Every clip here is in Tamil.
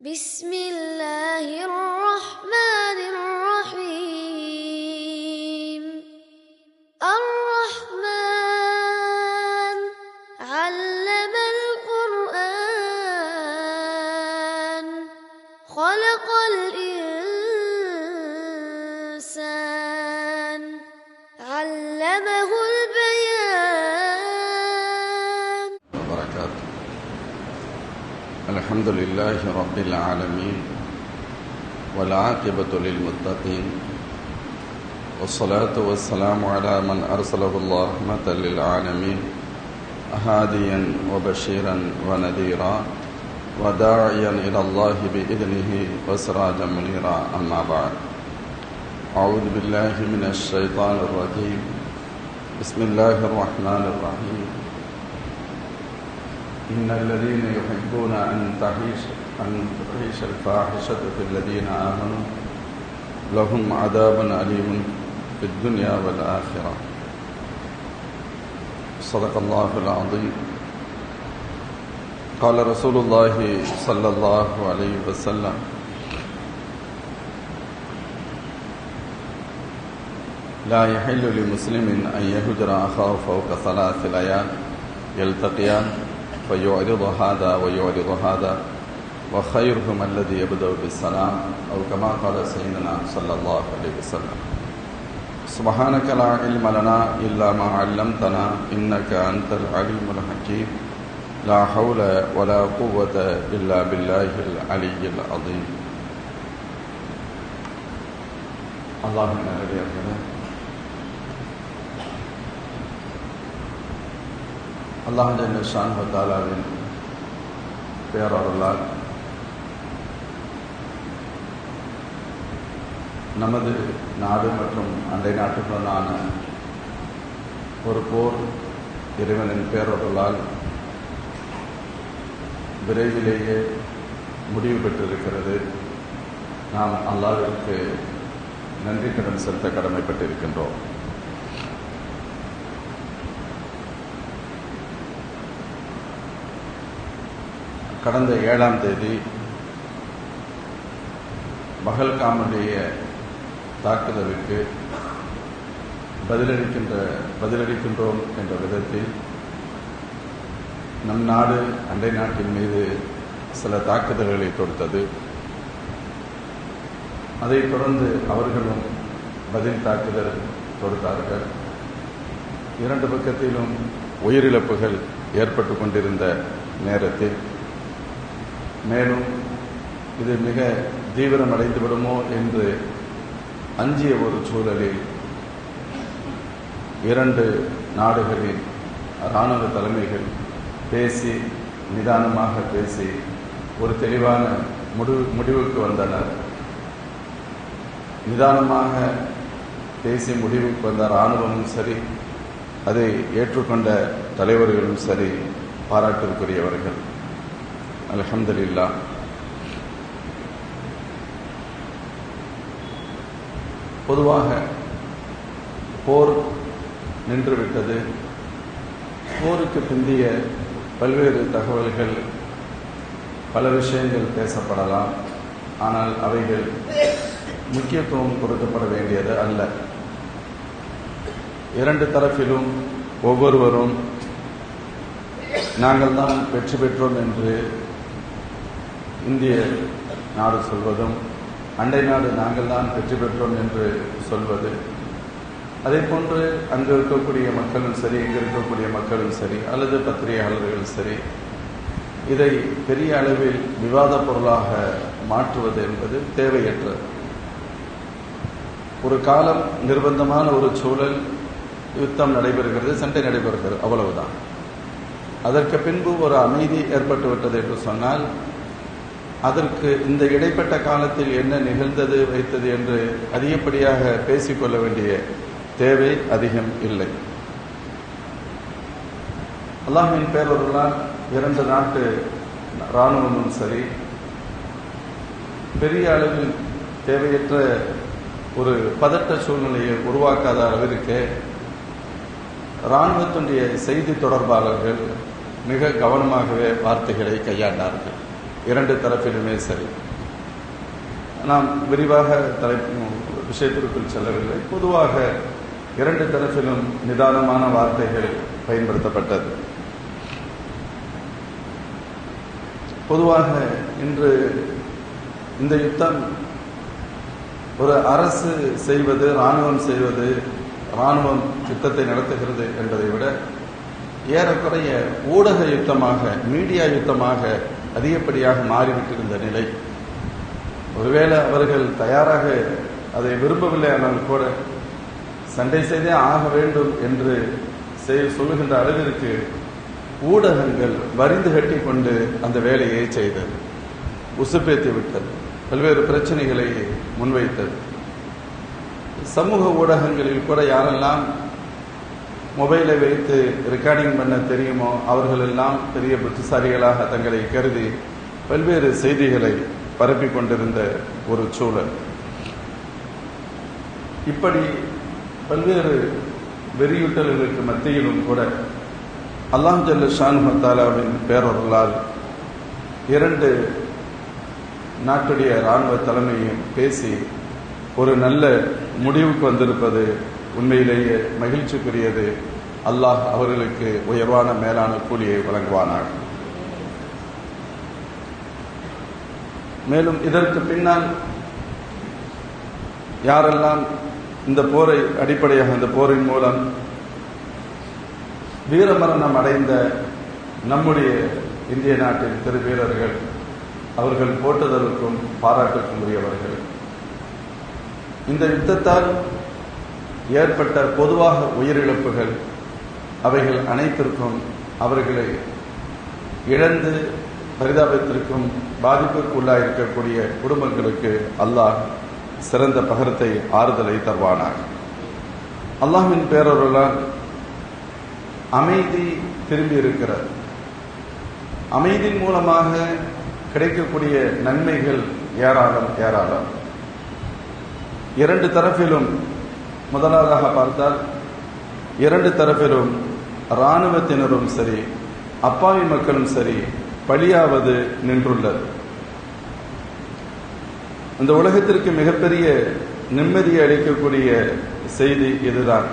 بسم الله الرحمن لله رب العالمين والعاقبة للمتقين والصلاة والسلام على من أرسله الله رحمة للعالمين هاديا وبشيرا ونذيرا وداعيا إلى الله بإذنه وسراجا منيرا أما بعد أعوذ بالله من الشيطان الرجيم بسم الله الرحمن الرحيم إن الذين يحبون أن تحيش أن تحيش الفاحشة في الذين آمنوا لهم عذاب أليم في الدنيا والآخرة. صدق الله العظيم. قال رسول الله صلى الله عليه وسلم لا يحل لمسلم أن يهجر أخاه فوق ثلاث ليال يلتقيان فيعرض هذا ويعرض هذا وخيرهم الذي يبدأ بالسلام أو كما قال سيدنا صلى الله عليه وسلم. سبحانك لا علم لنا إلا ما علمتنا إنك أنت العليم الحكيم. لا حول ولا قوة إلا بالله العلي العظيم. اللهم لا إله ஷான் தாலாவின் பேரருளால் நமது நாடு மற்றும் அண்டை நாட்டுடனான ஒரு போர் இறைவனின் பேரருளால் விரைவிலேயே முடிவு பெற்றிருக்கிறது. நாம் அல்லாவிற்கு நன்றி கடன் செலுத்த கடமைப்பட்டிருக்கின்றோம். கடந்த ஏழாம் தேதி பகல்காமுடைய தாக்குதலுக்கு பதிலளிக்கின்ற பதிலளிக்கின்றோம் என்ற விதத்தில் நம் நாடு அண்டை நாட்டின் மீது சில தாக்குதல்களை தொடுத்தது. அதைத் தொடர்ந்து அவர்களும் பதில் தாக்குதல் தொடுத்தார்கள். இரண்டு பக்கத்திலும் உயிரிழப்புகள் ஏற்பட்டு கொண்டிருந்த நேரத்தில் மேலும் இது மிக தீவிரம் அடைந்துவிடுமோ என்று அஞ்சிய ஒரு சூழலில் இரண்டு நாடுகளின் இராணுவ தலைமைகள் பேசி நிதானமாக பேசி ஒரு தெளிவான முடிவு முடிவுக்கு வந்தனர். நிதானமாக பேசி முடிவுக்கு வந்த இராணுவமும் சரி அதை ஏற்றுக்கொண்ட தலைவர்களும் சரி பாராட்டிற்குரியவர்கள் அலமதுல்லா பொதுவாக போர் நின்றுவிட்டது. போருக்கு பிந்திய பல்வேறு தகவல்கள் பல விஷயங்கள் பேசப்படலாம். ஆனால் அவைகள் முக்கியத்துவம் கொடுக்கப்பட வேண்டியது அல்ல. இரண்டு தரப்பிலும் ஒவ்வொருவரும் நாங்கள் தான் வெற்றி பெற்றோம் என்று இந்திய நாடு சொல்வதும் அண்டை நாடு நாங்கள் தான் வெற்றி பெற்றோம் என்று சொல்வது. அதே போன்று அங்கு இருக்கக்கூடிய மக்களும் சரி இங்கு இருக்கக்கூடிய மக்களும் சரி அல்லது பத்திரிகையாளர்கள் சரி இதை பெரிய அளவில் விவாத பொருளாக மாற்றுவது என்பது தேவையற்றது. ஒரு காலம் நிர்பந்தமான ஒரு சூழல் யுத்தம் நடைபெறுகிறது சண்டை நடைபெறுகிறது அவ்வளவுதான். அதற்கு பின்பு ஒரு அமைதி ஏற்பட்டுவிட்டது என்று சொன்னால் அதற்கு இந்த இடைப்பட்ட காலத்தில் என்ன நிகழ்ந்தது வைத்தது என்று அதிகப்படியாக பேசிக்கொள்ள வேண்டிய தேவை அதிகம் இல்லை. அல்லாஹின் பேரொருளால் இரண்டு நாட்டு இராணுவமும் சரி பெரிய அளவில் தேவையற்ற ஒரு பதட்ட சூழ்நிலையை உருவாக்காத அளவிற்கு இராணுவத்தினுடைய செய்தி தொடர்பாளர்கள் மிக கவனமாகவே வார்த்தைகளை கையாண்டார்கள். இரண்டு தரப்பிலுமே சரி. நாம் விரிவாக தலை விஷயத்திற்குள் செல்லவில்லை. பொதுவாக இரண்டு தரப்பிலும் நிதானமான வார்த்தைகள் பயன்படுத்தப்பட்டது. பொதுவாக இன்று இந்த யுத்தம் ஒரு அரசு செய்வது இராணுவம் செய்வது இராணுவம் யுத்தத்தை நடத்துகிறது என்பதை விட ஏறக்குறைய ஊடக யுத்தமாக மீடியா யுத்தமாக அதிகப்படியாக மாறிவிட்டிருந்த நிலை. ஒருவேளை அவர்கள் தயாராக அதை விரும்பவில்லை ஆனால் கூட சண்டை செய்தே ஆக வேண்டும் என்று செய் சொல்லுகின்ற அளவிற்கு ஊடகங்கள் வரிந்து கட்டி கொண்டு அந்த வேலையை செய்தது. உசுப்பேத்தி விட்டது. பல்வேறு பிரச்சனைகளை முன்வைத்தது. சமூக ஊடகங்களில் கூட யாரெல்லாம் மொபைலை வைத்து ரெக்கார்டிங் பண்ண தெரியுமோ? அவர்கள் எல்லாம் பெரிய புத்திசாலிகளாக தங்களை கருதி பல்வேறு செய்திகளை பரப்பி கொண்டிருந்த ஒரு சூழல். இப்படி பல்வேறு வெறியூட்டல்களுக்கு மத்தியிலும் கூட அல்லாம் ஜல்ல ஷான் தாலாவின் பேரொருளால் இரண்டு நாட்டுடைய இராணுவ தலைமையும் பேசி ஒரு நல்ல முடிவுக்கு வந்திருப்பது உண்மையிலேயே மகிழ்ச்சிக்குரியது. அல்லாஹ் அவர்களுக்கு உயர்வான மேலான கூலியை வழங்குவானார் மேலும் இதற்கு பின்னால் யாரெல்லாம் இந்த போரை அடிப்படையாக இந்த போரின் மூலம் வீரமரணம் அடைந்த நம்முடைய இந்திய நாட்டின் திரு வீரர்கள் அவர்கள் போட்டுதலுக்கும் பாராட்டுக்கும் உரியவர்கள் இந்த யுத்தத்தால் ஏற்பட்ட பொதுவாக உயிரிழப்புகள் அவைகள் அனைத்திற்கும் அவர்களை இழந்து பரிதாபத்திற்கும் பாதிப்புக்கு உள்ளாயிருக்கக்கூடிய குடும்பங்களுக்கு அல்லாஹ் சிறந்த பகரத்தை ஆறுதலை தருவானார் அல்லாஹின் பேரொருளால் அமைதி திரும்பி இருக்கிறது அமைதியின் மூலமாக கிடைக்கக்கூடிய நன்மைகள் ஏராளம் ஏராளம். இரண்டு தரப்பிலும் முதலாவதாக பார்த்தால் இரண்டு தரப்பிலும் இராணுவத்தினரும் சரி அப்பாவி மக்களும் சரி பலியாவது நின்றுள்ளது. இந்த உலகத்திற்கு மிகப்பெரிய நிம்மதியை அளிக்கக்கூடிய செய்தி இதுதான்.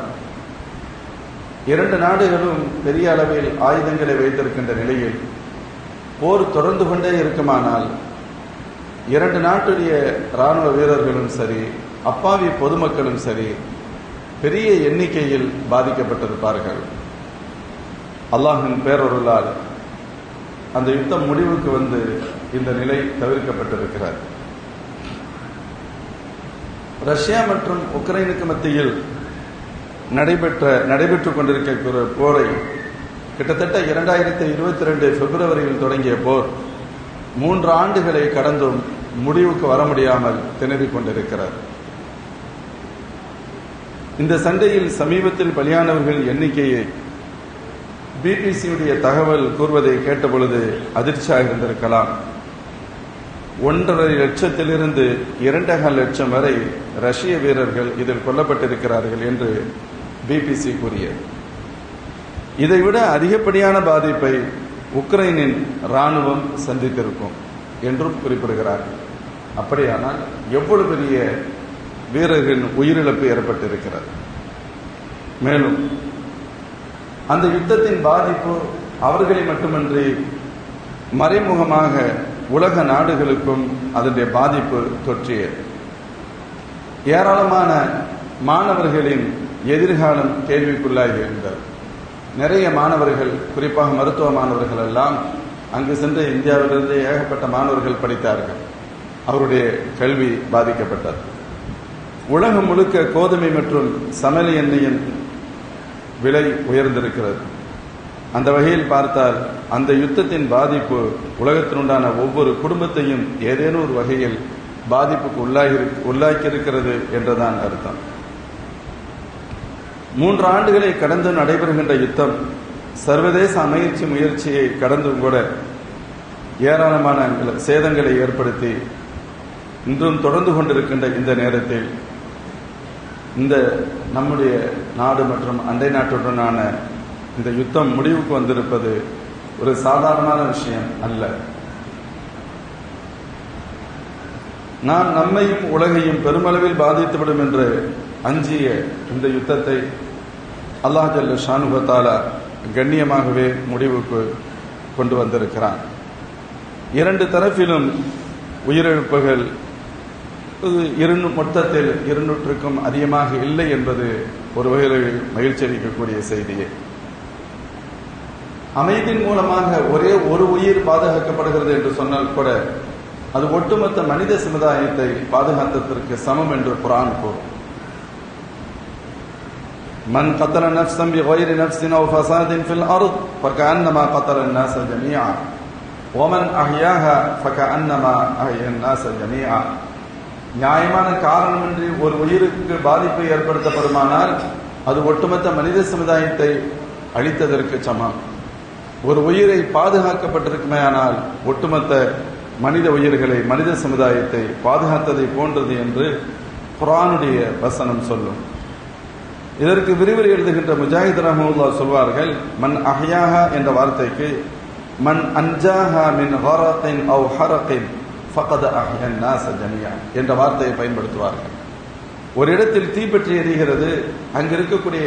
இரண்டு நாடுகளும் பெரிய அளவில் ஆயுதங்களை வைத்திருக்கின்ற நிலையில் போர் தொடர்ந்து கொண்டே இருக்குமானால் இரண்டு நாட்டுடைய இராணுவ வீரர்களும் சரி அப்பாவி பொதுமக்களும் சரி பெரிய எண்ணிக்கையில் பாதிக்கப்பட்டிருப்பார்கள் அல்லாஹின் பேரொருளால் அந்த யுத்தம் முடிவுக்கு வந்து இந்த நிலை தவிர்க்கப்பட்டிருக்கிறார் ரஷ்யா மற்றும் உக்ரைனுக்கு மத்தியில் நடைபெற்ற நடைபெற்றுக் கொண்டிருக்கிற போரை கிட்டத்தட்ட இரண்டாயிரத்தி இருபத்தி ரெண்டு பிப்ரவரியில் தொடங்கிய போர் மூன்று ஆண்டுகளை கடந்தும் முடிவுக்கு வர முடியாமல் திணறிக் கொண்டிருக்கிறார் இந்த சண்டையில் சமீபத்தில் பலியானவர்கள் எண்ணிக்கையை பிபிசியுடைய தகவல் கூறுவதை கேட்டபொழுது அதிர்ச்சியாக இருந்திருக்கலாம். ஒன்றரை லட்சத்திலிருந்து இரண்டகால் லட்சம் வரை ரஷ்ய வீரர்கள் இதில் கொல்லப்பட்டிருக்கிறார்கள் என்று பிபிசி கூறியது. இதைவிட அதிகப்படியான பாதிப்பை உக்ரைனின் ராணுவம் சந்தித்திருக்கும் என்றும் குறிப்பிடுகிறார்கள். அப்படியானால் எவ்வளவு பெரிய வீரர்களின் உயிரிழப்பு ஏற்பட்டிருக்கிறது. மேலும் அந்த யுத்தத்தின் பாதிப்பு அவர்களை மட்டுமன்றி மறைமுகமாக உலக நாடுகளுக்கும் அதனுடைய பாதிப்பு தொற்றியது. ஏராளமான மாணவர்களின் எதிர்காலம் கேள்விக்குள்ளாகி இருந்தது. நிறைய மாணவர்கள் குறிப்பாக மருத்துவ மாணவர்கள் எல்லாம் அங்கு சென்று இந்தியாவிலிருந்து ஏகப்பட்ட மாணவர்கள் படித்தார்கள். அவருடைய கல்வி பாதிக்கப்பட்டது. உலகம் முழுக்க கோதுமை மற்றும் சமையல் எண்ணெயின் விலை உயர்ந்திருக்கிறது. அந்த வகையில் பார்த்தால் அந்த யுத்தத்தின் பாதிப்பு உலகத்தினுண்டான ஒவ்வொரு குடும்பத்தையும் ஏதேனும் ஒரு வகையில் பாதிப்புக்கு உள்ளாகி உள்ளாக்கியிருக்கிறது என்றுதான் அர்த்தம். மூன்று ஆண்டுகளை கடந்து நடைபெறுகின்ற யுத்தம் சர்வதேச அமைச்சி முயற்சியை கடந்தும் கூட ஏராளமான சேதங்களை ஏற்படுத்தி இன்றும் தொடர்ந்து கொண்டிருக்கின்ற இந்த நேரத்தில் இந்த நம்முடைய நாடு மற்றும் அண்டை நாட்டுடனான இந்த யுத்தம் முடிவுக்கு வந்திருப்பது ஒரு சாதாரணமான விஷயம் அல்ல. நான் நம்மையும் உலகையும் பெருமளவில் பாதித்துவிடும் என்று அஞ்சிய இந்த யுத்தத்தை அல்லாஹ் ஜல்ல ஷானுபத்தால கண்ணியமாகவே முடிவுக்கு கொண்டு வந்திருக்கிறான். இரண்டு தரப்பிலும் உயிரிழப்புகள் இரு மொத்தத்தில் இருநூற்றுக்கும் அதிகமாக இல்லை என்பது ஒரு வகையில் மகிழ்ச்சி அளிக்கக்கூடிய செய்தியே அமைதியின் மூலமாக ஒரே ஒரு உயிர் பாதுகாக்கப்படுகிறது என்று சொன்னால் கூட அது ஒட்டுமொத்த மனித சமுதாயத்தை பாதுகாத்ததற்கு சமம் என்று குரான் கூறும் من قتل نفسا بغير نفس او فساد في الارض فكانما قتل الناس جميعا ومن احياها فكانما احيا الناس جميعا நியாயமான காரணமின்றி ஒரு உயிருக்கு பாதிப்பு ஏற்படுத்தப்படுமானால் அது ஒட்டுமொத்த மனித சமுதாயத்தை அழித்ததற்கு சமம். ஒரு உயிரை பாதுகாக்கப்பட்டிருக்குமேயானால் ஒட்டுமொத்த மனித உயிர்களை மனித சமுதாயத்தை பாதுகாத்ததை போன்றது என்று குரானுடைய வசனம் சொல்லும். இதற்கு விரிவுரை எழுதுகின்ற முஜாஹித் ரஹமுல்லா சொல்வார்கள் மன் அஹ்யாஹா என்ற வார்த்தைக்கு மன் அன்ஜாஹா மின் ஹரத்தின் அவ் ஹரத்தின் ஃபகத அஹ்யன் நாச என்ற வார்த்தையை பயன்படுத்துவார்கள். ஒரு இடத்தில் தீப்பற்றி எரிகிறது அங்கு இருக்கக்கூடிய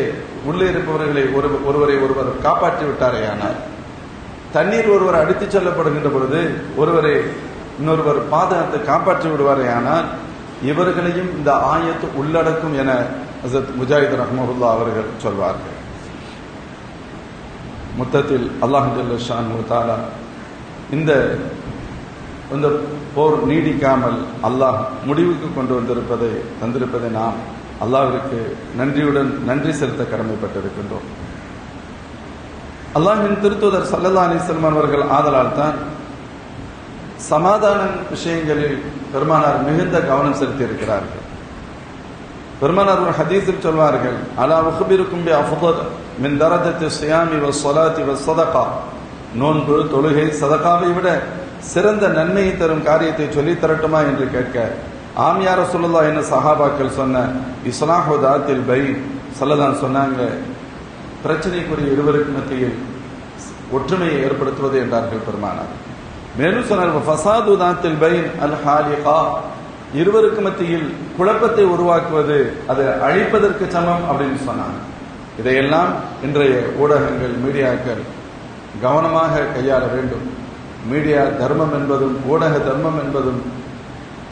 உள்ளே இருப்பவர்களை ஒரு ஒருவரை ஒருவர் காப்பாற்றி விட்டாரே ஆனால் தண்ணீர் ஒருவர் அடித்துச் செல்லப்படுகின்ற பொழுது ஒருவரை இன்னொருவர் பாதகத்தை காப்பாற்றி விடுவாரே ஆனால் இவர்களையும் இந்த ஆயத்து உள்ளடக்கும் என ஹசத் முஜாஹித் ரஹ்மஹுல்லா அவர்கள் சொல்வார்கள். மொத்தத்தில் அல்லாஹ் ஷான் தாலா இந்த இந்த போர் நீடிக்காமல் அல்லாஹ் முடிவுக்கு கொண்டு வந்திருப்பதை தந்திருப்பதை நாம் அல்லாஹிற்கு நன்றியுடன் நன்றி செலுத்த கடமைப்பட்டிருக்கின்றோம். அல்லாஹின் திருத்துதர் சல்லல்லா அலிஸ்லாம் அவர்கள் ஆதலால் தான் சமாதான விஷயங்களில் பெருமானார் மிகுந்த கவனம் செலுத்தி இருக்கிறார்கள் பெருமானார் ஒரு ஹதீஸில் சொல்வார்கள் அலா உஹபிருக்கும் பி மின் தரஜத்து சுயாமி வ சொலாத்தி வ சதகா நோன்பு தொழுகை சதகாவை விட சிறந்த நன்மையை தரும் காரியத்தை சொல்லி தரட்டுமா என்று கேட்க ஆமியார சொல்லலா என்ன சஹாபாக்கள் சொன்ன இஸ்லாஹோ தாத்தில் பை சொல்லதான் சொன்னாங்க. பிரச்சனைக்குரிய இருவருக்கு மத்தியில் ஒற்றுமையை ஏற்படுத்துவது என்றார்கள் பெருமானார். மேலும் சொன்னார் ஃபசாது தாத்தில் பைன் அல் ஹாலிகா. இருவருக்கு மத்தியில் குழப்பத்தை உருவாக்குவது அதை அழிப்பதற்கு சமம் அப்படின்னு சொன்னாங்க. இதையெல்லாம் இன்றைய ஊடகங்கள் மீடியாக்கள் கவனமாக கையாள வேண்டும். மீடியா தர்மம் என்பதும் ஊடக தர்மம் என்பதும்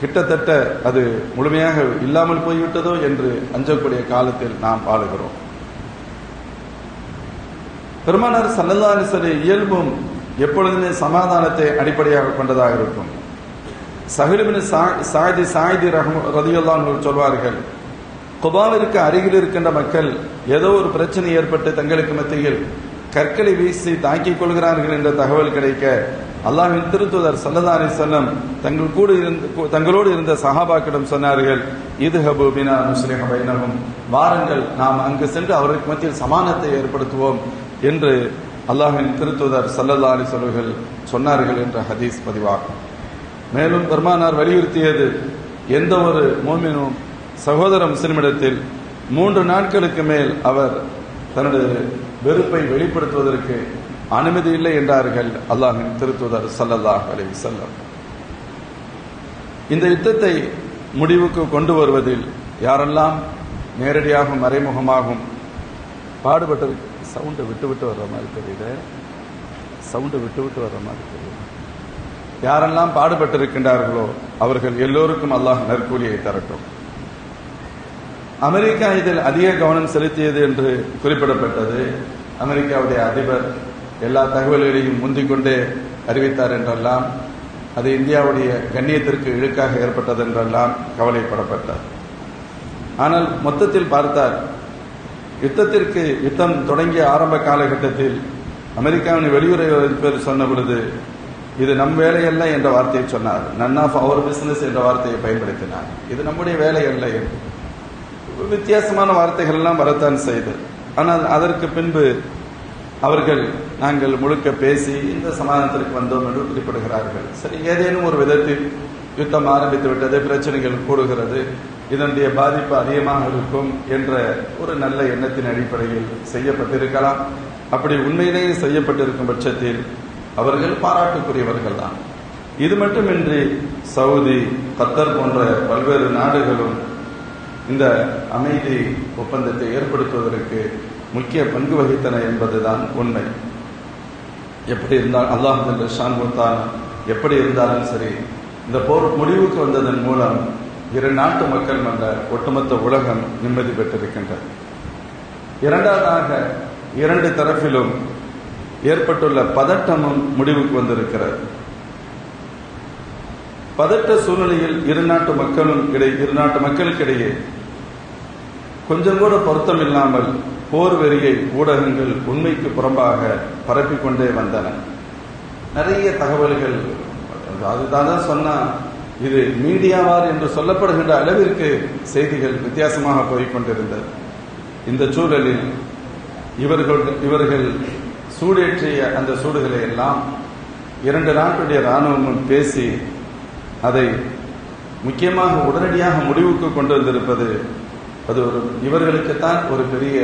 கிட்டத்தட்ட அது முழுமையாக இல்லாமல் போய்விட்டதோ என்று அஞ்சக்கூடிய காலத்தில் நாம் வாழுகிறோம். பெருமானார் சல்லல்லா இயல்பும் எப்பொழுதுமே சமாதானத்தை அடிப்படையாக கொண்டதாக இருக்கும். சஹிலிபின் சாயதி சாயதி ரஹம் ரதியுல்லான் சொல்வார்கள் குபாவிற்கு அருகில் இருக்கின்ற மக்கள் ஏதோ ஒரு பிரச்சனை ஏற்பட்டு தங்களுக்கு மத்தியில் கற்களை வீசி தாக்கிக் கொள்கிறார்கள் என்ற தகவல் கிடைக்க அல்லாஹின் திருத்துதர் சல்லதா அலி செல்லம் தங்கள் கூட இருந்த தங்களோடு இருந்த சஹாபாக்கிடம் சொன்னார்கள் இது ஹபு பினா முஸ்லிம் பைனகும் வாரங்கள் நாம் அங்கு சென்று அவருக்கு மத்தியில் சமானத்தை ஏற்படுத்துவோம் என்று அல்லாஹின் திருத்துதர் சல்லல்லா அலி சொல்வர்கள் சொன்னார்கள் என்ற ஹதீஸ் பதிவாகும். மேலும் பெருமானார் வலியுறுத்தியது எந்த ஒரு மோமினும் சகோதர முஸ்லிமிடத்தில் மூன்று நாட்களுக்கு மேல் அவர் தன்னுடைய வெறுப்பை வெளிப்படுத்துவதற்கு அனுமதி இல்லை என்றார்கள் அல்லாஹின் திருத்துதர் சல்லல்லாஹ் அலி செல்லம் இந்த யுத்தத்தை முடிவுக்கு கொண்டு வருவதில் யாரெல்லாம் நேரடியாகவும் மறைமுகமாகவும் பாடுபட்டு சவுண்டை விட்டு விட்டு வர்ற மாதிரி தெரியுது. சவுண்டை விட்டு விட்டு வர்ற மாதிரி தெரியுது. யாரெல்லாம் பாடுபட்டிருக்கின்றார்களோ அவர்கள் எல்லோருக்கும் அல்லாஹ் நற்கூலியை தரட்டும். அமெரிக்கா இதில் அதிக கவனம் செலுத்தியது என்று குறிப்பிடப்பட்டது. அமெரிக்காவுடைய அதிபர் எல்லா தகவல்களையும் முந்திக்கொண்டே அறிவித்தார் என்றெல்லாம் அது இந்தியாவுடைய கண்ணியத்திற்கு இழுக்காக ஏற்பட்டது என்றெல்லாம் கவலைப்படப்பட்டார். ஆனால் மொத்தத்தில் பார்த்தார் யுத்தத்திற்கு யுத்தம் தொடங்கிய ஆரம்ப காலகட்டத்தில் அமெரிக்காவின் வெளியுறவு அதிபர் சொன்ன பொழுது இது நம் வேலையல்ல என்ற வார்த்தையை சொன்னார். நன் ஆஃப் அவர் பிசினஸ் என்ற வார்த்தையை பயன்படுத்தினார். இது நம்முடைய வேலை அல்ல என்று வித்தியாசமான வார்த்தைகள் எல்லாம் வரத்தான் செய்தது. ஆனால் அதற்கு பின்பு அவர்கள் நாங்கள் முழுக்க பேசி இந்த சமாதானத்திற்கு வந்தோம் என்று குறிப்பிடுகிறார்கள். சரி ஏதேனும் ஒரு விதத்தில் யுத்தம் ஆரம்பித்து விட்டது பிரச்சனைகள் கூடுகிறது இதனுடைய பாதிப்பு அதிகமாக இருக்கும் என்ற ஒரு நல்ல எண்ணத்தின் அடிப்படையில் செய்யப்பட்டிருக்கலாம். அப்படி உண்மையிலேயே செய்யப்பட்டிருக்கும் பட்சத்தில் அவர்கள் பாராட்டுக்குரியவர்கள் தான். இது மட்டுமின்றி சவுதி கத்தர் போன்ற பல்வேறு நாடுகளும் இந்த அமைதி ஒப்பந்தத்தை ஏற்படுத்துவதற்கு முக்கிய பங்கு வகித்தன என்பதுதான் உண்மை. எப்படி இருந்தால் அல்லாஹ் ஷான்குத்தான் எப்படி இருந்தாலும் சரி இந்த போர் முடிவுக்கு வந்ததன் மூலம் இரு நாட்டு மக்கள் மன்ற ஒட்டுமொத்த உலகம் நிம்மதி பெற்றிருக்கின்றது. இரண்டாவதாக இரண்டு தரப்பிலும் ஏற்பட்டுள்ள பதட்டமும் முடிவுக்கு வந்திருக்கிறது. பதட்ட சூழ்நிலையில் இரு நாட்டு மக்களும் இடை இரு நாட்டு மக்களுக்கிடையே கொஞ்சம் கூட பொருத்தம் இல்லாமல் போர் வெறியை ஊடகங்கள் உண்மைக்கு புறம்பாக பரப்பிக்கொண்டே வந்தன. நிறைய தகவல்கள் அதுதான் சொன்னால் இது மீடியாவார் என்று சொல்லப்படுகின்ற அளவிற்கு செய்திகள் வித்தியாசமாக போய்கொண்டிருந்தது இந்த சூழலில் இவர்கள் இவர்கள் சூடேற்றிய அந்த சூடுகளை எல்லாம் இரண்டு நாட்டுடைய இராணுவமும் பேசி அதை முக்கியமாக உடனடியாக முடிவுக்கு கொண்டு வந்திருப்பது அது ஒரு இவர்களுக்குத்தான் ஒரு பெரிய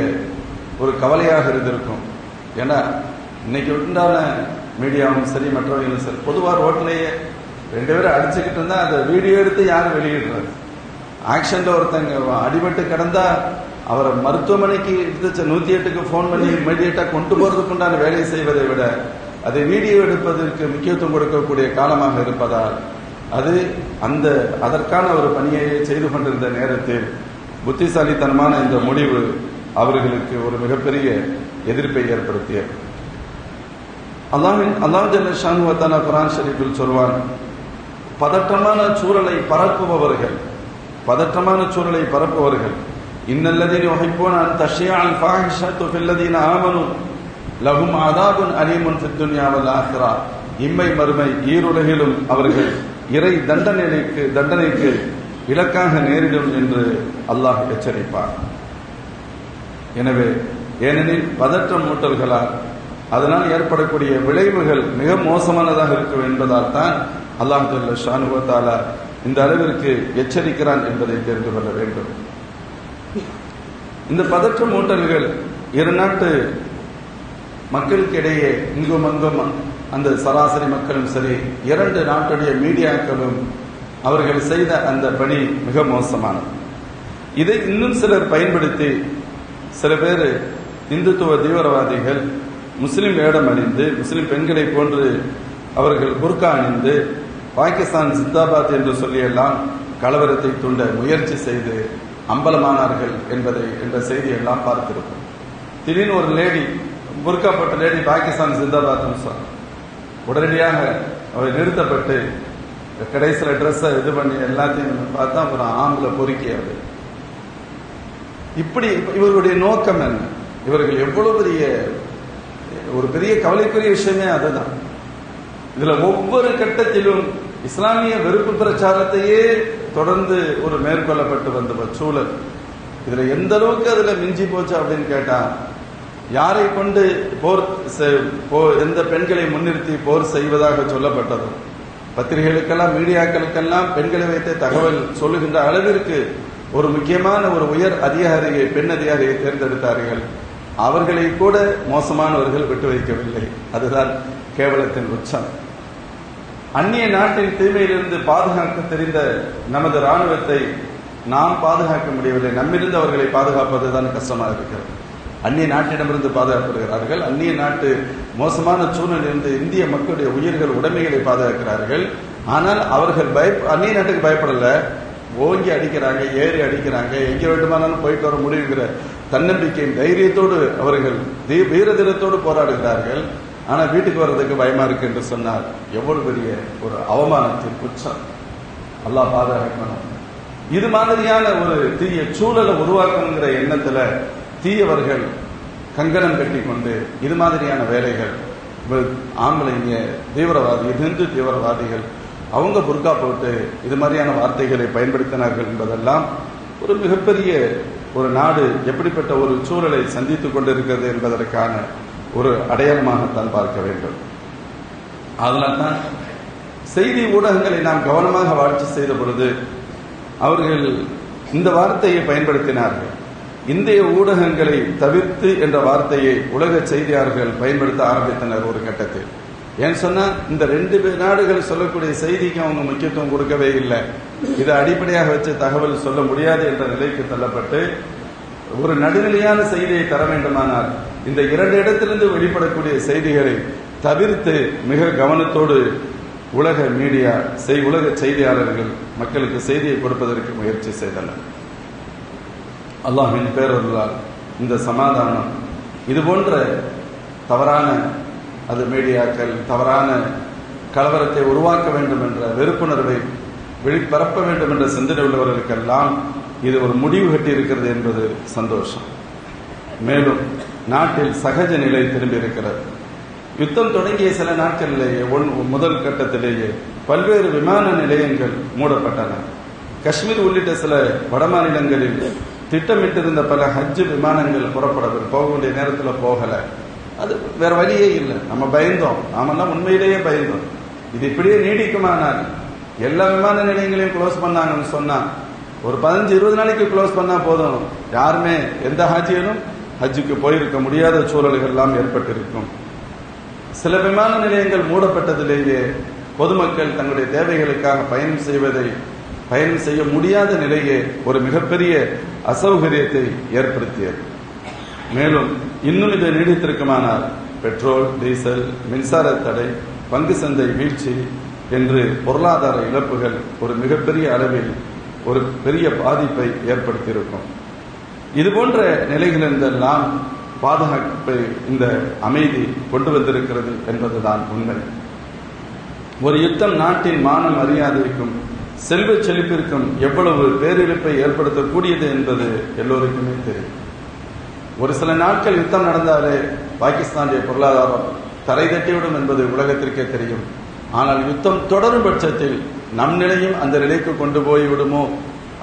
ஒரு கவலையாக இருந்திருக்கும். ஏன்னா இன்னைக்கு உண்டான மீடியாவும் சரி மற்றவர்களும் சரி பொதுவாக ரோட்லேயே ரெண்டு பேரும் அடிச்சுக்கிட்டு இருந்தா அந்த வீடியோ எடுத்து யாரும் வெளியிடுறது? ஆக்ஷன்ல ஒருத்தங்க அடிபட்டு கிடந்தா அவரை மருத்துவமனைக்கு எடுத்து நூத்தி எட்டுக்கு ஃபோன் பண்ணி இமீடியட்டா கொண்டு போறதுக்கு வேலையை செய்வதை விட அதை வீடியோ எடுப்பதற்கு முக்கியத்துவம் கொடுக்கக்கூடிய காலமாக இருப்பதால் அது அந்த அதற்கான ஒரு பணியை செய்து கொண்டிருந்த நேரத்தில் புத்திசாலித்தனமான இந்த முடிவு அவர்களுக்கு ஒரு மிகப்பெரிய எதிர்ப்பை ஏற்படுத்தியது அல்லாஹின் அல்லாஹ் ஜல்ல ஷானுவத்தான குரான் ஷரீஃபில் சொல்வான் பதற்றமான சூழலை பரப்புபவர்கள் பதற்றமான சூழலை பரப்புபவர்கள் இன்னல்லதீன் வகைப்போன அந்த ஷியான் ஃபாஹிஷத்து ஃபில்லதீன ஆமனு லகும் அதாபுன் அலீமுன் ஃபித் ஆஹிரா இம்மை மறுமை ஈருலகிலும் அவர்கள் இறை தண்டனைக்கு தண்டனைக்கு இலக்காக நேரிடும் என்று அல்லாஹ் எச்சரிப்பார் எனவே ஏனெனில் பதற்றம் மூட்டல்களால் அதனால் ஏற்படக்கூடிய விளைவுகள் மிக மோசமானதாக இருக்கும் என்பதால் தான் அல்லாஹ் ஷானுவத்தாலா இந்த அளவிற்கு எச்சரிக்கிறான் என்பதை தெரிந்து கொள்ள வேண்டும். இந்த பதற்ற மூட்டல்கள் இரு நாட்டு மக்களுக்கு இடையே இங்கும் அங்கும் அந்த சராசரி மக்களும் சரி இரண்டு நாட்டுடைய மீடியாக்களும் அவர்கள் செய்த அந்த பணி மிக மோசமானது. இதை இன்னும் சிலர் பயன்படுத்தி சில பேர் இந்துத்துவ தீவிரவாதிகள் முஸ்லிம் வேடம் அணிந்து முஸ்லிம் பெண்களை போன்று அவர்கள் புர்கா அணிந்து பாகிஸ்தான் சிந்தாபாத் என்று சொல்லியெல்லாம் கலவரத்தை தூண்ட முயற்சி செய்து அம்பலமானார்கள் என்பதை என்ற செய்தியெல்லாம் பார்த்திருப்போம் திடீர்னு ஒரு லேடி புர்கா போட்ட லேடி பாகிஸ்தான் சிந்தாபாத்னு சொன்னார் உடனடியாக அவர் நிறுத்தப்பட்டு கடைசியில் ட்ரெஸ்ஸை இது பண்ணி எல்லாத்தையும் பார்த்தா ஒரு ஆம்பளை பொறுக்கி அது. இப்படி இவர்களுடைய நோக்கம் என்ன? இவர்கள் எவ்வளவு பெரிய ஒரு பெரிய கவலைக்குரிய விஷயமே அதுதான். இதுல ஒவ்வொரு கட்டத்திலும் இஸ்லாமிய வெறுப்பு பிரச்சாரத்தையே தொடர்ந்து ஒரு மேற்கொள்ளப்பட்டு வந்த சூழல். இதுல எந்த அளவுக்கு அதுல மிஞ்சி போச்சு அப்படின்னு கேட்டா யாரை கொண்டு போர் எந்த பெண்களை முன்னிறுத்தி போர் செய்வதாக சொல்லப்பட்டதோ பத்திரிகைகளுக்கெல்லாம் மீடியாக்களுக்கெல்லாம் பெண்களை வைத்த தகவல் சொல்லுகின்ற அளவிற்கு ஒரு முக்கியமான ஒரு உயர் அதிகாரியை பெண் அதிகாரியை தேர்ந்தெடுத்தார்கள். அவர்களை கூட மோசமானவர்கள் விட்டு வைக்கவில்லை. அதுதான் கேவலத்தின் உச்சம். அந்நிய நாட்டின் தீமையிலிருந்து பாதுகாக்க தெரிந்த நமது ராணுவத்தை நாம் பாதுகாக்க முடியவில்லை. நம்மிருந்து அவர்களை பாதுகாப்பதுதான் கஷ்டமாக இருக்கிறது. அந்நிய நாட்டிடமிருந்து பாதுகாக்கப்படுகிறார்கள். அந்நிய நாட்டு மோசமான சூழ்நிலிருந்து இந்திய மக்களுடைய உயிர்கள் உடைமைகளை பாதுகாக்கிறார்கள். ஆனால் அவர்கள் பய அந்நிய நாட்டுக்கு பயப்படல. ஓங்கி அடிக்கிறாங்க ஏறி அடிக்கிறாங்க எங்க வேண்டுமானாலும் போயிட்டு வர முடியுங்கிற தன்னம்பிக்கை தைரியத்தோடு அவர்கள் வீர தினத்தோடு போராடுகிறார்கள். ஆனா வீட்டுக்கு வர்றதுக்கு பயமா இருக்கு என்று சொன்னால் எவ்வளவு பெரிய ஒரு அவமானத்தின் குற்றம். அல்லாஹ் பாதுகாக்கணும். இது மாதிரியான ஒரு தீய சூழலை உருவாக்கணுங்கிற எண்ணத்துல தீயவர்கள் கங்கணம் கட்டி கொண்டு இது மாதிரியான வேலைகள் ஆம்பளைங்க தீவிரவாதி இந்து தீவிரவாதிகள் அவங்க புர்கா போட்டு இது மாதிரியான வார்த்தைகளை பயன்படுத்தினார்கள் என்பதெல்லாம் ஒரு மிகப்பெரிய ஒரு நாடு எப்படிப்பட்ட ஒரு சூழலை சந்தித்துக் கொண்டிருக்கிறது என்பதற்கான ஒரு அடையாளமாகத்தான் பார்க்க வேண்டும். அதனால் தான் செய்தி ஊடகங்களை நாம் கவனமாக வாழ்ச்சி செய்த பொழுது அவர்கள் இந்த வார்த்தையை பயன்படுத்தினார்கள். இந்திய ஊடகங்களை தவிர்த்து என்ற வார்த்தையை உலக செய்தியாளர்கள் பயன்படுத்த ஆரம்பித்தனர் ஒரு கட்டத்தில். ஏன்னு சொன்னா இந்த ரெண்டு நாடுகள் சொல்லக்கூடிய செய்திக்கு அவங்க முக்கியத்துவம் கொடுக்கவே இல்லை. இதை அடிப்படையாக வச்சு தகவல் சொல்ல முடியாது என்ற நிலைக்கு தள்ளப்பட்டு ஒரு நடுநிலையான செய்தியை தர வேண்டுமானால் இந்த இரண்டு இடத்திலிருந்து வெளிப்படக்கூடிய செய்திகளை தவிர்த்து மிக கவனத்தோடு உலக மீடியா செய் உலக செய்தியாளர்கள் மக்களுக்கு செய்தியை கொடுப்பதற்கு முயற்சி செய்தனர். அல்லாஹின் பேரொருளால் இந்த சமாதானம் இது போன்ற தவறான அது மீடியாக்கள் தவறான கலவரத்தை உருவாக்க வேண்டும் என்ற வெறுப்புணர்வை வெளிப்பரப்ப வேண்டும் என்ற சிந்தனை உள்ளவர்களுக்கெல்லாம் இது ஒரு முடிவு கட்டி இருக்கிறது என்பது சந்தோஷம். மேலும் நாட்டில் சகஜ நிலை திரும்பி இருக்கிறது யுத்தம் தொடங்கிய சில நாட்களிலேயே ஒன் முதல் கட்டத்திலேயே பல்வேறு விமான நிலையங்கள் மூடப்பட்டன. காஷ்மீர் உள்ளிட்ட சில வடமாநிலங்களில் திட்டமிட்டிருந்த பல ஹஜ் விமானங்கள் புறப்படவில்லை போக வேண்டிய நேரத்தில் போகல. அது வேற வழியே இல்லை. நம்ம பயந்தோம். நாமெல்லாம் உண்மையிலேயே பயந்தோம். இது இப்படியே நீடிக்குமானால் எல்லா விமான நிலையங்களையும் க்ளோஸ் பண்ணாங்கன்னு சொன்னா ஒரு பதினஞ்சு இருபது நாளைக்கு க்ளோஸ் பண்ணா போதும். யாருமே எந்த ஹாஜியனும் ஹஜ்ஜுக்கு போயிருக்க முடியாத சூழல்கள் எல்லாம் ஏற்பட்டிருக்கும். சில விமான நிலையங்கள் மூடப்பட்டதிலேயே பொதுமக்கள் தங்களுடைய தேவைகளுக்காக பயணம் செய்வதை பயணம் செய்ய முடியாத நிலையே ஒரு மிகப்பெரிய அசௌகரியத்தை ஏற்படுத்தியது. மேலும் இன்னும் இது நீடித்திருக்குமானால் பெட்ரோல் டீசல் மின்சார தடை பங்கு சந்தை வீழ்ச்சி என்று பொருளாதார இழப்புகள் ஒரு மிகப்பெரிய அளவில் ஒரு பெரிய பாதிப்பை ஏற்படுத்தியிருக்கும். இது போன்ற நிலைகளிலிருந்தெல்லாம் பாதுகாப்பை இந்த அமைதி கொண்டு வந்திருக்கிறது என்பதுதான் உண்மை. ஒரு யுத்தம் நாட்டின் மான மரியாதைக்கும் செல்வ செழிப்பிற்கும் எவ்வளவு பேரிழப்பை ஏற்படுத்தக்கூடியது என்பது எல்லோருக்குமே தெரியும். ஒரு சில நாட்கள் யுத்தம் நடந்தாலே பாகிஸ்தானுடைய பொருளாதாரம் தரை தட்டிவிடும் என்பது உலகத்திற்கே தெரியும். ஆனால் யுத்தம் தொடரும் பட்சத்தில் நம் நிலையும் அந்த நிலைக்கு கொண்டு போய் விடுமோ?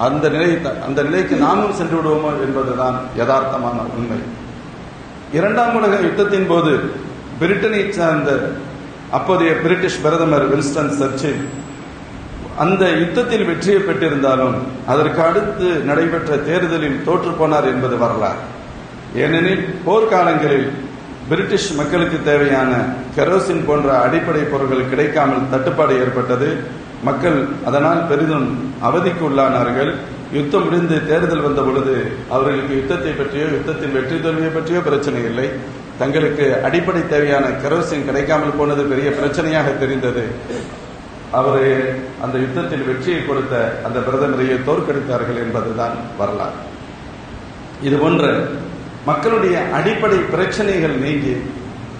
அந்த நிலை அந்த நிலைக்கு நாமும் சென்று விடுவோமோ என்பதுதான் யதார்த்தமான உண்மை. இரண்டாம் உலக யுத்தத்தின் போது பிரிட்டனை சார்ந்த அப்போதைய பிரிட்டிஷ் பிரதமர் வின்ஸ்டன் சர்ச்சில் அந்த யுத்தத்தில் வெற்றியை பெற்றிருந்தாலும் அதற்கு அடுத்து நடைபெற்ற தேர்தலில் தோற்றுப்போனார் என்பது வரலாறு. ஏனெனில் போர்க்காலங்களில் பிரிட்டிஷ் மக்களுக்கு தேவையான கெரோசின் போன்ற அடிப்படை பொருட்கள் கிடைக்காமல் தட்டுப்பாடு ஏற்பட்டது. மக்கள் அதனால் பெரிதும் அவதிக்கு உள்ளானார்கள். யுத்தம் முடிந்து தேர்தல் வந்த பொழுது அவர்களுக்கு யுத்தத்தை பற்றியோ யுத்தத்தின் வெற்றி தோல்வியை பற்றியோ பிரச்சனை இல்லை. தங்களுக்கு அடிப்படை தேவையான கெரோசின் கிடைக்காமல் போனது பெரிய பிரச்சனையாக தெரிந்தது. அவர் அந்த யுத்தத்தில் வெற்றியை கொடுத்த அந்த பிரதமரையை தோற்கடித்தார்கள் என்பதுதான் வரலாறு. இதுபோன்ற மக்களுடைய அடிப்படை பிரச்சனைகள் நீங்கி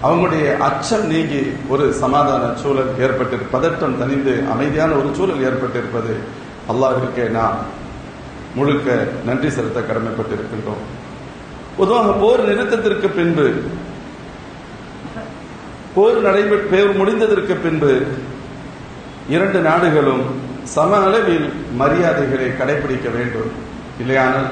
அவங்களுடைய அச்சம் நீங்கி ஒரு சமாதான சூழல் ஏற்பட்டு பதட்டம் தணிந்து அமைதியான ஒரு சூழல் ஏற்பட்டிருப்பது அல்லாவிற்கே நாம் முழுக்க நன்றி செலுத்த கடமைப்பட்டிருக்கின்றோம். பொதுவாக போர் நிறுத்தத்திற்கு பின்பு போர் நடைபெ போர் முடிந்ததற்கு பின்பு இரண்டு நாடுகளும் சம அளவில் மரியாதைகளை கடைபிடிக்க வேண்டும். இல்லையானால்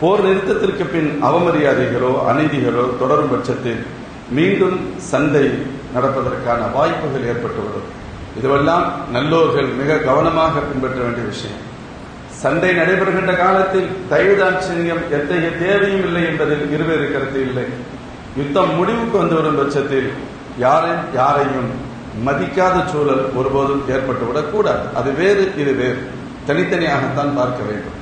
போர் நிறுத்தத்திற்கு பின் அவமரியாதைகளோ அநீதிகளோ தொடரும் பட்சத்தில் மீண்டும் சண்டை நடப்பதற்கான வாய்ப்புகள் ஏற்பட்டுவிடும் இதுவெல்லாம் நல்லோர்கள் மிக கவனமாக பின்பற்ற வேண்டிய விஷயம். சண்டை நடைபெறுகின்ற காலத்தில் தயவுதாட்சியம் எத்தகைய தேவையும் இல்லை என்பதில் இருவேறு கருத்து இல்லை. யுத்தம் முடிவுக்கு வந்துவிடும் பட்சத்தில் யாரை யாரையும் மதிக்காத சூழல் ஒருபோதும் ஏற்பட்டுவிடக்கூடாது. அது வேறு இது வேறு. தனித்தனியாகத்தான் பார்க்க வேண்டும்.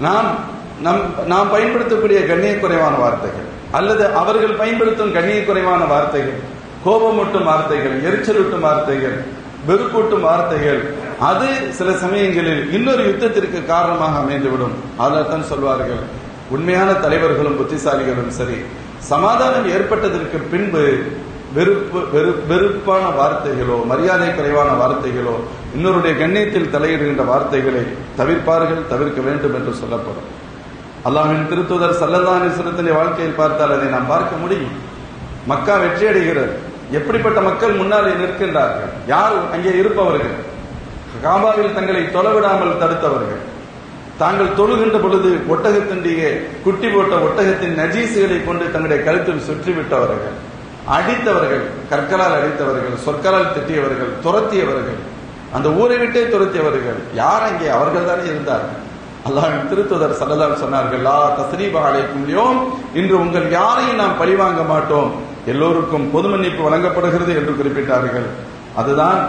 நாம் நம் நாம் பயன்படுத்தக்கூடிய கண்ணியக்குறைவான வார்த்தைகள் அல்லது அவர்கள் பயன்படுத்தும் கண்ணியக்குறைவான வார்த்தைகள் கோபமூட்டும் வார்த்தைகள் எரிச்சலூட்டும் வார்த்தைகள் வெறுப்பூட்டும் வார்த்தைகள் அது சில சமயங்களில் இன்னொரு யுத்தத்திற்கு காரணமாக அமைந்துவிடும். அதைத்தான் சொல்வார்கள் உண்மையான தலைவர்களும் புத்திசாலிகளும் சரி சமாதானம் ஏற்பட்டதற்கு பின்பு வெறுப்பு வெறு வெறுப்பான வார்த்தைகளோ மரியாதை குறைவான வார்த்தைகளோ இன்னொருடைய கண்ணியத்தில் தலையிடுகின்ற வார்த்தைகளை தவிர்ப்பார்கள் தவிர்க்க வேண்டும் என்று சொல்லப்படும். அல்லாவின் திருத்துதர் சல்லல்லாஹி சுரத்தின் வாழ்க்கையில் பார்த்தால் அதை நாம் பார்க்க முடியும். மக்கா வெற்றி அடைகிறது. எப்படிப்பட்ட மக்கள் முன்னாலே நிற்கின்றார்கள்? யார் அங்கே இருப்பவர்கள்? காபாவில் தங்களை தொலைவிடாமல் தடுத்தவர்கள். தாங்கள் தொழுகின்ற பொழுது ஒட்டகத்தினுடைய குட்டி போட்ட ஒட்டகத்தின் நஜீசுகளை கொண்டு தங்களுடைய கழுத்தில் சுற்றி விட்டவர்கள் அடித்தவர்கள் கற்களால் அடித்தவர்கள் சொற்களால் திட்டியவர்கள் துரத்தியவர்கள். அந்த ஊரை விட்டே துரத்தியவர்கள். யார் அங்கே? அவர்கள் தானே இருந்தார்கள். அல்லாஹ் திருத்துதர் சல்லல்லாஹு சொன்னார்கள் லா தஸ்ரீபா அழைக்கும் இன்று உங்கள் யாரையும் நாம் பழிவாங்க மாட்டோம். எல்லோருக்கும் பொது மன்னிப்பு வழங்கப்படுகிறது என்று குறிப்பிட்டார்கள். அதுதான்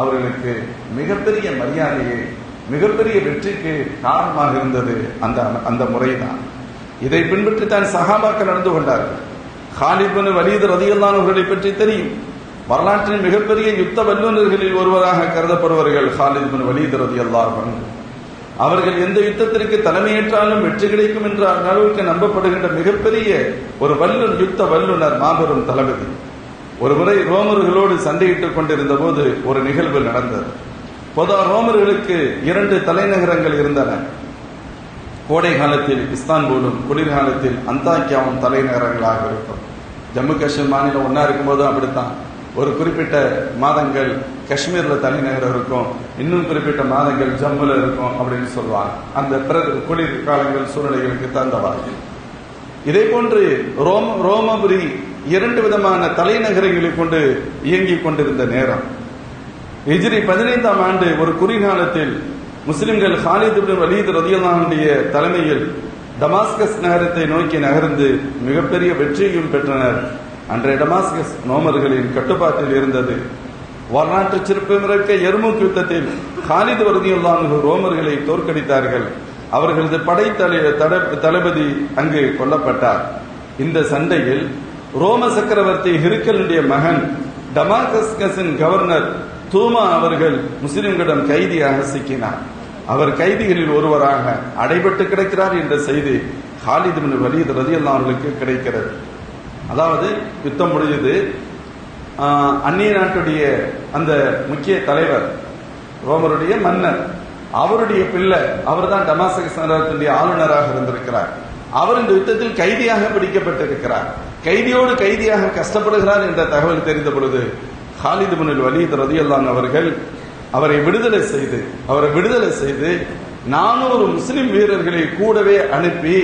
அவர்களுக்கு மிகப்பெரிய மரியாதையை மிகப்பெரிய வெற்றிக்கு காரணமாக இருந்தது அந்த அந்த முறைதான். இதை பின்பற்றி தான் சகாபாக்கள் நடந்து கொண்டார்கள். ஹாலிபன் பின் வலீத் ரதியல்லான் அவர்களை பற்றி தெரியும். வரலாற்றின் மிகப்பெரிய யுத்த வல்லுநர்களில் ஒருவராக கருதப்படுவார்கள் ஹாலித் பின் வலீத் அவர்கள் எந்த யுத்தத்திற்கு தலைமையேற்றாலும் வெற்றி கிடைக்கும் என்ற அளவுக்கு நம்பப்படுகின்ற மிகப்பெரிய ஒரு வல்லுநர் யுத்த வல்லுநர் மாபெரும் தளபதி. ஒரு முறை ரோமர்களோடு சண்டையிட்டுக் கொண்டிருந்த போது ஒரு நிகழ்வு நடந்தது. பொதுவாக ரோமர்களுக்கு இரண்டு தலைநகரங்கள் இருந்தன. கோடை காலத்தில் இஸ்தான்பூலும் குளிர்காலத்தில் அந்தாக்கியாவும் தலைநகரங்களாக இருக்கும். ஜம்மு காஷ்மீர் மாநிலம் ஒன்னா இருக்கும்போதும் அப்படித்தான். ஒரு குறிப்பிட்ட மாதங்கள் காஷ்மீர்ல தலைநகரம் இருக்கும் இன்னும் குறிப்பிட்ட மாதங்கள் ஜம்முல இருக்கும் அப்படின்னு சொல்லுவாங்க அந்த பிறகு குளிர் காலங்கள் சூழ்நிலைகளுக்கு தந்தவார்கள் இதே போன்று ரோம ரோமபுரி இரண்டு விதமான தலைநகரங்களை கொண்டு இயங்கிக் கொண்டிருந்த நேரம். ஹிஜ்ரி பதினைந்தாம் ஆண்டு ஒரு குறிகாலத்தில் முஸ்லிம்கள் ஹாலித் இப்னு வலீத் ரதியல்லாஹுடைய தலைமையில் டமாஸ்கஸ் நகரத்தை நோக்கி நகர்ந்து மிகப்பெரிய வெற்றியும் பெற்றனர். அன்றைய டமாஸ்கஸ் நோமர்களின் கட்டுப்பாட்டில் இருந்தது. வரலாற்று சிறப்புமிக்க எருமுக் யுத்தத்தில் காலித் ரதியுல்லாஹு ரோமர்களை தோற்கடித்தார்கள். அவர்களது படை தலை- தளபதி அங்கு கொல்லப்பட்டார். இந்த சண்டையில் ரோம சக்கரவர்த்தி ஹிருக்கலுடைய மகன் டமாகஸ்கஸின் கவர்னர் தூமா அவர்கள் முஸ்லிம்களிடம் கைதியாக சிக்கினார். அவர் கைதிகளில் ஒருவராக அடைபட்டு கிடைக்கிறார் என்ற செய்தி ஹாலித் பின் வலீத் அவர்களுக்கு கிடைக்கிறது. அதாவது யுத்தம் முடிஞ்சது அந்நிய நாட்டுடைய அந்த முக்கிய தலைவர் ரோமருடைய மன்னர் அவருடைய பிள்ளை அவர் தான் டமாசகஸ் நகரத்தினுடைய ஆளுநராக இருந்திருக்கிறார். அவர் இந்த யுத்தத்தில் கைதியாக பிடிக்கப்பட்டிருக்கிறார். கைதியோடு கைதியாக கஷ்டப்படுகிறார் என்ற தகவல் தெரிந்த பொழுது ஹாலிது பின் வலீத் ரதியல்லான் அவர்கள் அவரை விடுதலை செய்து அவரை விடுதலை செய்து நானூறு முஸ்லிம் வீரர்களை கூடவே அனுப்பி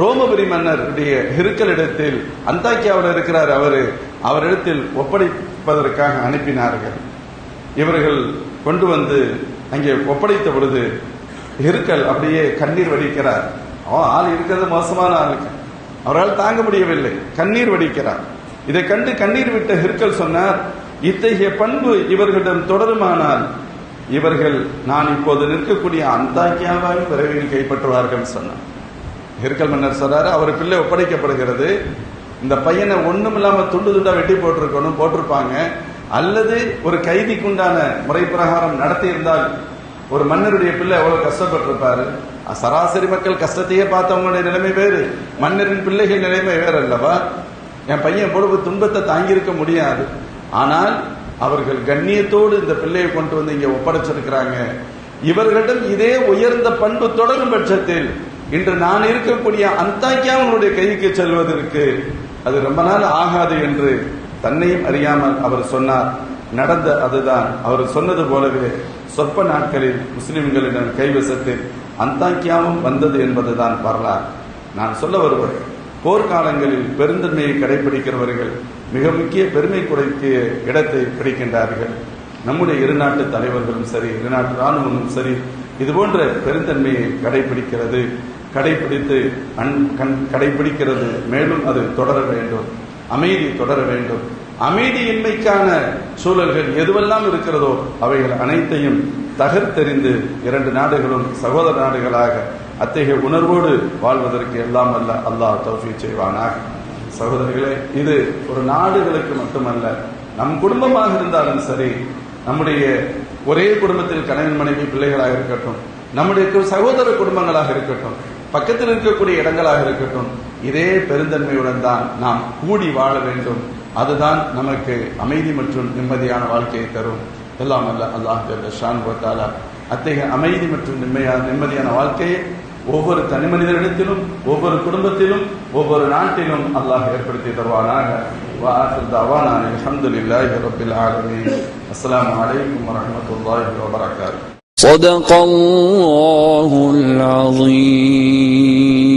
ரோமபுரி மன்னருடைய ஹிருக்கலிடத்தில் அந்தாக்கியாவில் இருக்கிறார் அவர். அவரிடத்தில் ஒப்படைப்பதற்காக அனுப்பினார்கள். இவர்கள் கொண்டு வந்து அங்கே ஒப்படைத்த பொழுது ஹிருக்கல் அப்படியே கண்ணீர் வடிக்கிறார். அவன் ஆள் இருக்கிறது மோசமான ஆளுக்கு அவரால் தாங்க முடியவில்லை. கண்ணீர் வடிக்கிறார். இதை கண்டு கண்ணீர் விட்ட ஹிருக்கல் சொன்னார் இத்தகைய பண்பு இவர்களிடம் தொடருமானால் இவர்கள் நான் இப்போது நிற்கக்கூடிய அந்தாக்கியாவாக விரைவில் கைப்பற்றுவார்கள் சொன்னார். ஹிர்கல் மன்னர் சொல்றாரு அவர் பிள்ளை ஒப்படைக்கப்படுகிறது. இந்த பையனை ஒண்ணுமில்லாம துண்டு துண்டா வெட்டி போட்டிருக்கணும் போட்டிருப்பாங்க. அல்லது ஒரு கைதிக்குண்டான முறை பிரகாரம் நடத்தி இருந்தால் ஒரு மன்னருடைய பிள்ளை எவ்வளவு கஷ்டப்பட்டிருப்பாரு? சராசரி மக்கள் கஷ்டத்தையே பார்த்தவங்களுடைய நிலைமை வேறு. மன்னரின் பிள்ளைகள் நிலைமை வேறு அல்லவா என் பையன் பொழுது துன்பத்தை தாங்கியிருக்க முடியாது. ஆனால் அவர்கள் கண்ணியத்தோடு இந்த பிள்ளையை கொண்டு வந்து இங்க ஒப்படைச்சிருக்கிறாங்க. இவர்களிடம் இதே உயர்ந்த பண்பு தொடரும் பட்சத்தில் இன்று நான் இருக்கக்கூடிய அந்தாக்கியாவுடைய கைக்கு செல்வதற்கு அது ரொம்ப நாள் ஆகாது என்று தன்னையும் அறியாமல் அவர் சொன்னார். நடந்த அதுதான். அவர் சொன்னது போலவே சொற்ப நாட்களில் முஸ்லிம்களிடம் கைவசத்தில் அந்தாக்கியாவும் வந்தது என்பதுதான் வரலாறு. நான் சொல்ல வருவது போர்க்காலங்களில் பெருந்தன்மையை கடைபிடிக்கிறவர்கள் மிக முக்கிய பெருமை குறைக்கு இடத்தை பிடிக்கின்றார்கள். நம்முடைய இரு நாட்டு தலைவர்களும் சரி இரு நாட்டு ராணுவமும் சரி இதுபோன்ற பெருந்தன்மையை கடைபிடிக்கிறது கடைபிடித்து அன் கண் கடைபிடிக்கிறது. மேலும் அது தொடர வேண்டும். அமைதி தொடர வேண்டும். அமைதியின்மைக்கான சூழல்கள் எதுவெல்லாம் இருக்கிறதோ அவைகள் அனைத்தையும் தகர்த்தெறிந்து இரண்டு நாடுகளும் சகோதர நாடுகளாக அத்தகைய உணர்வோடு வாழ்வதற்கு எல்லாம் அல்ல. அல்லாஹ் தௌஃபி செய்வானாக. சகோதரர்களே இது ஒரு நாடுகளுக்கு மட்டுமல்ல. நம் குடும்பமாக இருந்தாலும் சரி நம்முடைய ஒரே குடும்பத்தில் கணவன் மனைவி பிள்ளைகளாக இருக்கட்டும் நம்முடைய சகோதர குடும்பங்களாக இருக்கட்டும் பக்கத்தில் இருக்கக்கூடிய இடங்களாக இருக்கட்டும் இதே பெருந்தன்மையுடன் தான் நாம் கூடி வாழ வேண்டும். அதுதான் நமக்கு அமைதி மற்றும் நிம்மதியான வாழ்க்கையை தரும். எல்லாம் அல்ல அல்லாஹ் ஷான் அத்தகைய அமைதி மற்றும் நிம்மதியான நிம்மதியான வாழ்க்கையை ஒவ்வொரு தனி மனிதனிடத்திலும் ஒவ்வொரு குடும்பத்திலும் ஒவ்வொரு நாட்டிலும் அல்லாஹ் ஏற்படுத்தி தருவானாக. அலமதுல்லாஹி ரபில் ஆலமி அஸ்லாம் வலைக்கம் வரமத்துல வபரகாத்து صدق الله العظيم.